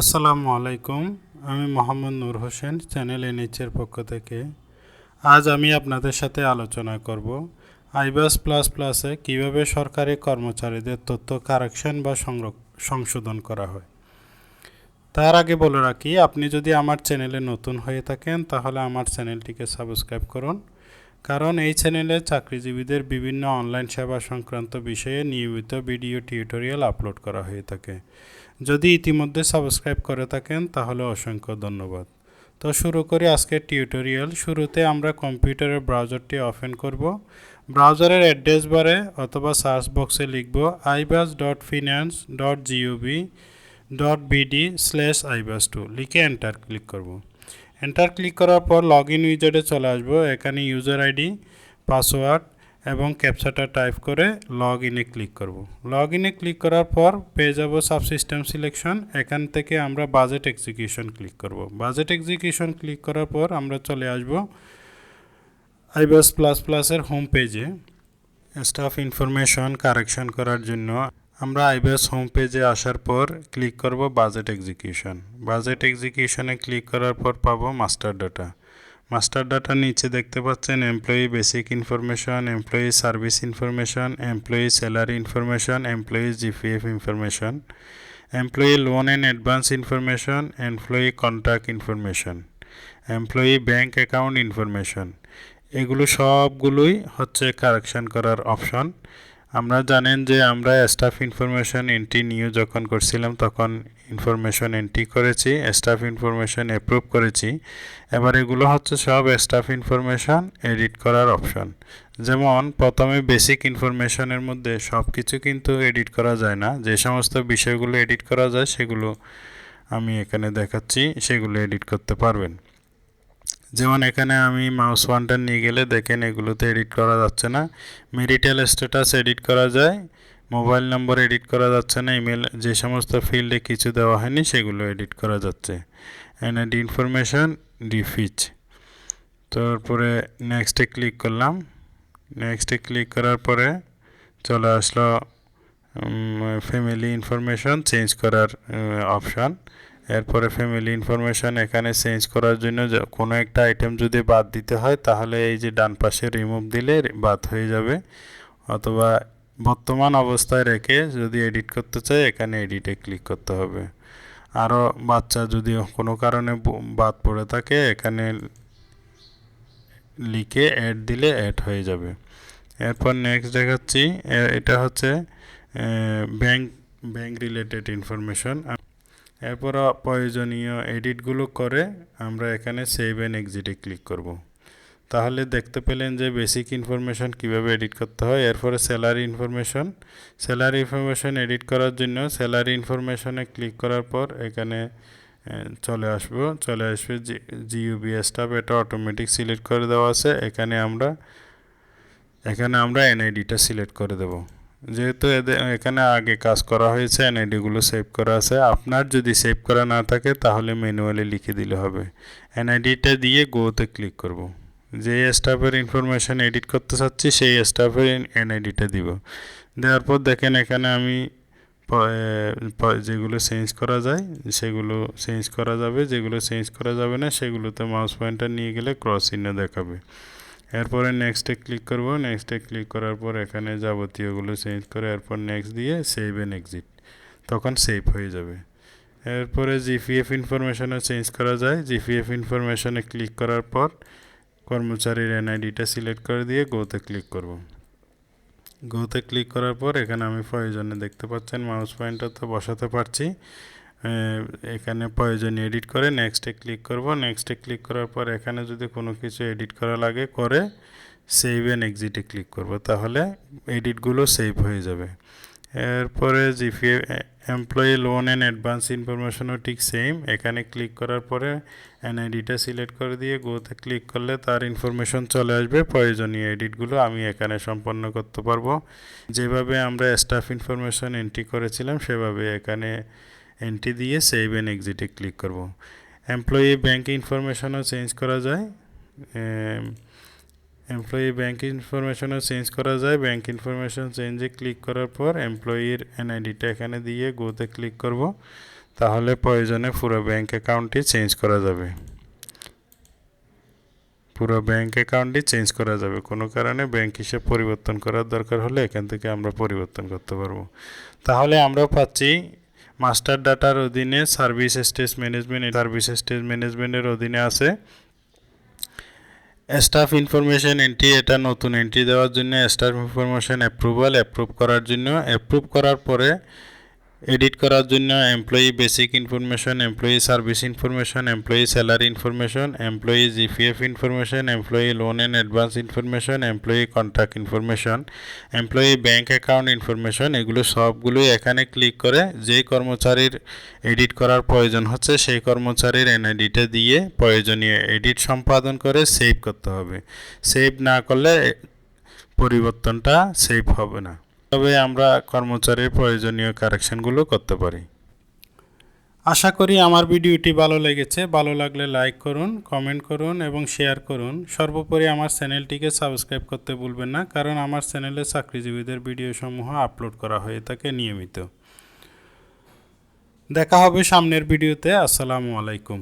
আসসালামু আলাইকুম, আমি মোহাম্মদ নূর হোসেন, চ্যানেল এনএইচের পক্ষ থেকে। আজ আমি আপনাদের সাথে আলোচনা করব আইবাস প্লাস প্লাসে কীভাবে সরকারি কর্মচারীদের তথ্য কারেকশন বা সংশোধন করা হয়। তার আগে বলে রাখি, আপনি যদি আমার চ্যানেলে নতুন হয়ে থাকেন, তাহলে আমার চ্যানেলটিকে সাবস্ক্রাইব করুন। কারণ এই চ্যানেলে চাকরিজীবীদের বিভিন্ন অনলাইন সেবা সংক্রান্ত বিষয়ে নিয়মিত ভিডিও টিউটোরিয়াল আপলোড করা হয়ে থাকে। যদি ইতিমধ্যে সাবস্ক্রাইব করে থাকেন, তাহলে অসংখ্য ধন্যবাদ। তো শুরু করি আজকের টিউটোরিয়াল। শুরুতে আমরা কম্পিউটারের ব্রাউজারটি ওপেন করব। ব্রাউজারের অ্যাড্রেস বারে অথবা সার্চ বক্সে লিখব iBAS dot finance dot GOV dot BD slash iBAS two লিখে এন্টার ক্লিক করব। এন্টার ক্লিক করার পর লগ ইন উইজার্ডে চলে আসব। এখানে ইউজার আইডি পাসওয়ার্ড এবং ক্যাপচাটা টাইপ করে লগ ইনে ক্লিক করব। লগ ইনে ক্লিক করার পর পেয়ে যাব সাবসিস্টেম সিলেকশন এখান থেকে আমরা বাজেট এক্সিকিউশন ক্লিক করব। বাজেট এক্সিকিউশন ক্লিক করার পর আমরা চলে আসব আইবাস প্লাস প্লাসের হোম পেজে স্টাফ ইনফরমেশন কারেকশন করার জন্য আমরা আইবাস হোম পেজে আসার পর ক্লিক করব বাজেট এক্সিকিউশন বাজেট এক্সিকিউশনে ক্লিক করার পর পাবো মাস্টার ডাটা মাস্টার ডাটা নিচে দেখতে পাচ্ছেন employee basic information employee service information employee salary information employee GPF information employee loan and advance information employee contact information employee bank account information এগুলো সবগুলোই হচ্ছে কারেকশন করার অপশন আমরা জানেন যে আমরা স্টাফ ইনফরমেশন এন্ট্রি নিয়ে যখন করছিলাম, তখন ইনফরমেশন এন্ট্রি করেছি স্টাফ ইনফরমেশন অ্যাপ্রুভ করেছি। এবার এগুলো হচ্ছে সব স্টাফ ইনফরমেশন এডিট করার অপশন যেমন, প্রথমে বেসিক ইনফরমেশনের মধ্যে সব কিছু কিন্তু এডিট করা যায় না। যে সমস্ত বিষয়গুলো এডিট করা যায়, সেগুলো আমি এখানে দেখাচ্ছি, সেগুলো এডিট করতে পারবেন। যেমন এখানে আমি মাউস ওয়ানটা নিয়ে গেলে দেখেন এগুলোতে এডিট করা যাচ্ছে না। মেরিটাল স্ট্যাটাস এডিট করা যায় মোবাইল নম্বর এডিট করা যাচ্ছে না ইমেল যে সমস্ত ফিল্ডে কিছু দেওয়া হয়নি সেগুলো এডিট করা যাচ্ছে। এনআইড ইনফরমেশন ডিফিচ তারপরে নেক্সটে ক্লিক করলাম। নেক্সটে ক্লিক করার পরে চলে আসলো ফ্যামিলি ইনফরমেশন চেঞ্জ করার অপশান এরপরে ফ্যামিলি ইনফরমেশন এখানে চেঞ্জ করার জন্য কোনো একটা আইটেম যদি বাদ দিতে হয়, তাহলে এই যে ডান পাশে রিমুভ দিলে বাদ হয়ে যাবে। অথবা বর্তমান অবস্থায় রেখে যদি এডিট করতে চাই, এখানে এডিটে ক্লিক করতে হবে। আরও বাচ্চা যদি কোনো কারণে বাদ পড়ে থাকে, এখানে লিখে অ্যাড দিলে অ্যাড হয়ে যাবে। এরপর নেক্সট দেখাচ্ছি এটা হচ্ছে ব্যাংক ব্যাংক রিলেটেড ইনফরমেশন এরপর প্রয়োজনীয় এডিটগুলো করে আমরা এখানে সেভ অ্যান্ড এক্সিটে ক্লিক করব। তাহলে দেখতে পেলেন যে বেসিক ইনফরমেশন কীভাবে এডিট করতে হয়, এরপরে salary information salary information edit করার জন্য স্যালারি ইনফরমেশনে ক্লিক করার পর এখানে চলে আসব। চলে আসবে জি জিইউবি স্টাফ এটা অটোমেটিক সিলেক্ট করে দেওয়া আছে। এখানে আমরা এখানে আমরা এনআইডিটা সিলেক্ট করে দেবো। যেহেতু এদের এখানে আগে কাজ করা হয়েছে এনআইডিগুলো সেভ করা আছে, আপনার যদি সেভ করা না থাকে তাহলে ম্যানুয়ালি লিখে দিলে হবে। এনআইডিটা দিয়ে গোতে ক্লিক করব। যে স্টাফের ইনফরমেশান এডিট করতে চাচ্ছি, সেই স্টাফের এনআইডিটা দিব। দেওয়ার পর দেখেন এখানে আমি যেগুলো চেঞ্জ করা যায়, সেগুলো চেঞ্জ করা যাবে, যেগুলো চেঞ্জ করা যাবে না, সেগুলোতে মাউস পয়েন্টার নিয়ে গেলে ক্রস চিহ্ন দেখাবে। এরপরে নেক্সটে ক্লিক করব। নেক্সটে ক্লিক করার পর এখানে যাবতীয়গুলো চেঞ্জ করে এরপর নেক্সট দিয়ে সেভ এন এক্সিট তখন সেভ হয়ে যাবে। এরপরে জিপিএফ ইনফরমেশনও চেঞ্জ করা যায়। জিপিএফ ইনফরমেশনে ক্লিক করার পর কর্মচারীর এনআইডিটা সিলেক্ট করে দিয়ে গোতে ক্লিক করব। গোতে ক্লিক করার পর এখানে আমি প্রয়োজনে দেখতে পাচ্ছেন মাউস পয়েন্টটা তো বসাতে পারছি। এখানে প্রয়োজনে এডিট করে নেক্সটে ক্লিক করব। নেক্সটে ক্লিক করার পর এখানে যদি কোনো কিছু এডিট করা লাগে, করে সেভ অ্যান্ড এক্সিটে ক্লিক করব। তাহলে এডিটগুলো সেভ হয়ে যাবে। এরপরে GP employee loan and advance ইনফরমেশনও ঠিক সেম এখানে ক্লিক করার পরে এনআইডিটা সিলেক্ট করে দিয়ে গোতে ক্লিক করলে তার ইনফরমেশন চলে আসবে। প্রয়োজনীয় এডিটগুলো আমি এখানে সম্পন্ন করতে পারব। যেভাবে আমরা স্টাফ ইনফরমেশন এন্ট্রি করেছিলাম, সেভাবে এখানে এন্ট্রি দিয়ে সেভ অ্যান্ড এক্সিটে ক্লিক করব। এমপ্লয়ি ব্যাঙ্ক ইনফরমেশনও চেঞ্জ করা যায়। এমপ্লয়ি ব্যাঙ্ক ইনফরমেশনও চেঞ্জ করা যায়। ব্যাঙ্ক ইনফরমেশন চেঞ্জে ক্লিক করার পর এমপ্লয়ির এনআইডিটা এখানে দিয়ে গোতে ক্লিক করব। তাহলে প্রয়োজনে পুরো ব্যাঙ্ক অ্যাকাউন্টটি চেঞ্জ করা যাবে। পুরো ব্যাঙ্ক অ্যাকাউন্টই চেঞ্জ করা যাবে। কোনো কারণে ব্যাঙ্ক হিসেব পরিবর্তন করার দরকার হলে এখান থেকে আমরা পরিবর্তন করতে পারব। তাহলে আমরা পাচ্ছি মাস্টার ডাটার অধীনে service stage management, service stage ম্যানেজমেন্টের অধীনে আছে। স্টাফ ইনফরমেশন এন্ট্রি এটা নতুন এন্ট্রি দেওয়ার জন্য স্টাফ ইনফরমেশন অ্যাপ্রুভাল অ্যাপ্রুভ করার জন্য। অ্যাপ্রুভ করার পরে এডিট করার জন্য employee basic information employee service information employee salary information employee GPF information employee loan and advance information employee contact information employee bank account information এগুলো সবগুলোই এখানে ক্লিক করে যেই কর্মচারীর এডিট করার প্রয়োজন হচ্ছে, সেই কর্মচারীর এনআইডিটা দিয়ে প্রয়োজনীয় এডিট সম্পাদন করে সেভ করতে হবে। সেভ না করলে পরিবর্তনটা সেভ হবে না। তবে আমরা কর্মচারীর প্রয়োজনীয় কারেকশনগুলো করতে পারি। আশা করি আমার ভিডিওটি ভালো লেগেছে। ভালো লাগলে লাইক করুন, কমেন্ট করুন এবং শেয়ার করুন। সর্বোপরি আমার চ্যানেলটিকে সাবস্ক্রাইব করতে ভুলবেন না, কারণ আমার চ্যানেলে চাকরিজীবীদের ভিডিওসমূহ আপলোড করা হয়ে থাকে নিয়মিত। দেখা হবে সামনের ভিডিওতে। আসসালামু আলাইকুম।